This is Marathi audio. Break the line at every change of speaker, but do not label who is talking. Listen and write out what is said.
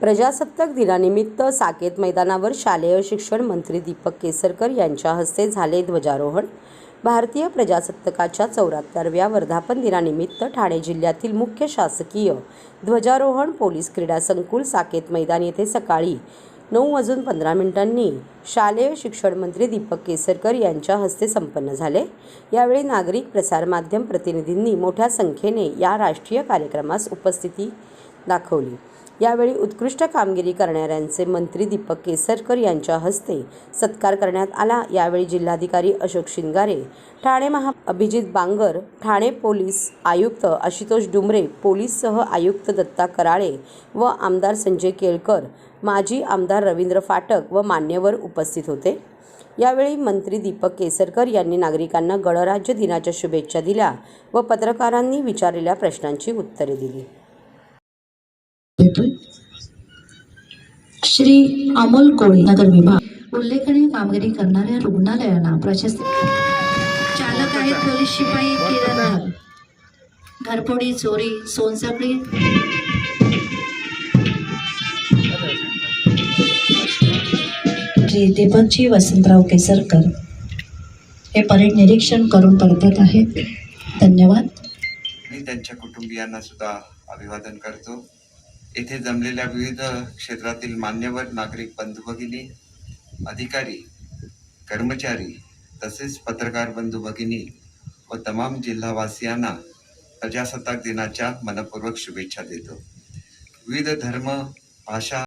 प्रजासत्ताक दिनानिमित्त साकेत मैदानावर शालेय शिक्षण मंत्री दीपक केसरकर यांच्या हस्ते झाले ध्वजारोहण. भारतीय प्रजासत्ताकाच्या चौऱ्याहत्तरव्या वर्धापन दिनानिमित्त ठाणे जिल्ह्यातील मुख्य शासकीय ध्वजारोहण पोलीस क्रीडा संकुल साकेत मैदान येथे सकाळी नऊ वाजून पंधरा मिनिटांनी शालेय शिक्षण मंत्री दीपक केसरकर यांच्या हस्ते संपन्न झाले. यावेळी नागरिक प्रसारमाध्यम प्रतिनिधींनी मोठ्या संख्येने या राष्ट्रीय कार्यक्रमास उपस्थिती दाखवली. यावेळी उत्कृष्ट कामगिरी करणाऱ्यांचे मंत्री दीपक केसरकर यांच्या हस्ते सत्कार करण्यात आला. यावेळी जिल्हाधिकारी अशोक शिंगारे ठाणे महा अभिजित बांगर ठाणे पोलीस आयुक्त आशुतोष डुमरे पोलीस सह आयुक्त दत्ता कराळे व आमदार संजय केळकर माजी आमदार रवींद्र फाटक व मान्यवर उपस्थित होते. यावेळी मंत्री दीपक केसरकर यांनी नागरिकांना गणराज्य दिनाच्या शुभेच्छा दिल्या व पत्रकारांनी विचारलेल्या प्रश्नांची उत्तरे दिली.
श्री अमोल कोळी नगर विभाग. उल्लेखनीय कामगिरी करणाऱ्या रुग्णालयांना प्रशस्ती चालक आहेत पोलीस शिपाई किरण घरफोडी चोरी सोनसाखळी श्री दीपकजी वसंतराव केसरकर. हे परेड निरीक्षण करून परतत आहेत. धन्यवाद.
मी त्यांच्या कुटुंबियांना सुद्धा अभिवादन करतो. येथे जमलेल्या विविध क्षेत्रातील मान्यवर नागरिक बंधू भगिनी अधिकारी कर्मचारी तसेच पत्रकार बंधू भगिनी व तमाम जिल्हावासियांना प्रजासत्ताक दिनाच्या मनपूर्वक शुभेच्छा देतो. विविध धर्म भाषा